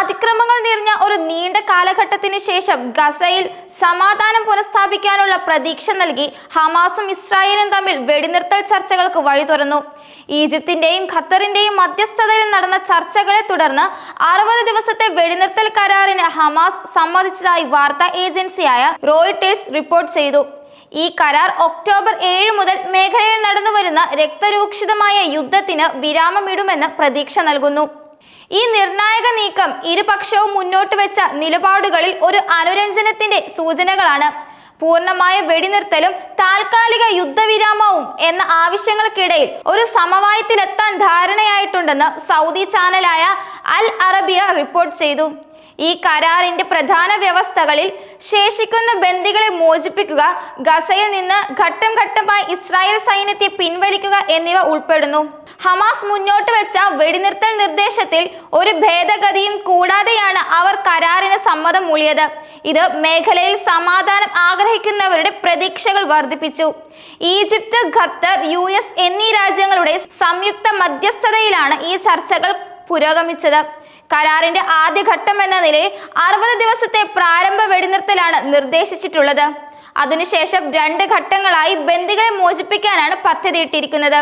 അതിക്രമങ്ങൾ നിറഞ്ഞ ഒരു നീണ്ട കാലഘട്ടത്തിന് ശേഷം ഗസയിൽ സമാധാനം പുനഃസ്ഥാപിക്കാനുള്ള പ്രതീക്ഷ നൽകി ഹമാസും ഇസ്രായേലും തമ്മിൽ വെടിനിർത്തൽ ചർച്ചകൾക്ക് വഴി തുറന്നു. ഈജിപ്തിന്റെയും ഖത്തറിന്റെയും മധ്യസ്ഥതയിൽ നടന്ന ചർച്ചകളെ തുടർന്ന് അറുപത് ദിവസത്തെ വെടിനിർത്തൽ കരാറിന് ഹമാസ് സമ്മതിച്ചതായി വാർത്താ ഏജൻസിയായ റോയിട്ടേഴ്സ് റിപ്പോർട്ട് ചെയ്തു. ഈ കരാർ ഒക്ടോബർ ഏഴ് മുതൽ മേഖലയിൽ നടന്നുവരുന്ന രക്തരൂക്ഷിതമായ യുദ്ധത്തിന് വിരാമമിടുമെന്ന് പ്രതീക്ഷ നൽകുന്നു. ഈ നിർണായക നീക്കം. ഇരുപക്ഷവും മുന്നോട്ട് വെച്ച നിലപാടുകളിൽ ഒരു അനുരഞ്ജനത്തിന്റെ സൂചനകളാണ്. പൂർണമായ വെടിനിർത്തലും താൽക്കാലിക യുദ്ധവിരാമവും എന്ന ആവശ്യങ്ങൾക്കിടയിൽ ഒരു സമവായത്തിലെത്താൻ ധാരണയായിട്ടുണ്ടെന്ന് സൗദി ചാനലായ അൽ അറബിയ റിപ്പോർട്ട് ചെയ്തു. ഈ കരാറിന്റെ പ്രധാന വ്യവസ്ഥകളിൽ ശേഷിക്കുന്ന ബന്ദികളെ മോചിപ്പിക്കുക ഗസയിൽ നിന്ന് ഘട്ടം ഘട്ടമായി ഇസ്രായേൽ സൈന്യത്തെ പിൻവലിക്കുക എന്നിവ ഉൾപ്പെടുന്നു. ഹമാസ് മുന്നോട്ട് വെച്ച വെടിനിർത്തൽ നിർദ്ദേശത്തിൽ ഒരു ഭേദഗതിയും കൂടാതെയാണ് അവർ കരാറിന് സമ്മതം മൂളിയത്. ഇത് മേഖലയിൽ സമാധാനം ആഗ്രഹിക്കുന്നവരുടെ പ്രതീക്ഷകൾ വർദ്ധിപ്പിച്ചു. ഈജിപ്ത് ഖത്തർ യു എന്നീ രാജ്യങ്ങളുടെ സംയുക്ത മധ്യസ്ഥതയിലാണ് ഈ ചർച്ചകൾ പുരോഗമിച്ചത്. കരാറിന്റെ ആദ്യഘട്ടം എന്ന നിലയിൽ അറുപത് ദിവസത്തെ പ്രാരംഭ വെടിനിർത്തലാണ് നിർദ്ദേശിച്ചിട്ടുള്ളത്. അതിനുശേഷം രണ്ട് ഘട്ടങ്ങളായി ബന്ദികളെ മോചിപ്പിക്കാനാണ് പദ്ധതിയിട്ടിരിക്കുന്നത്.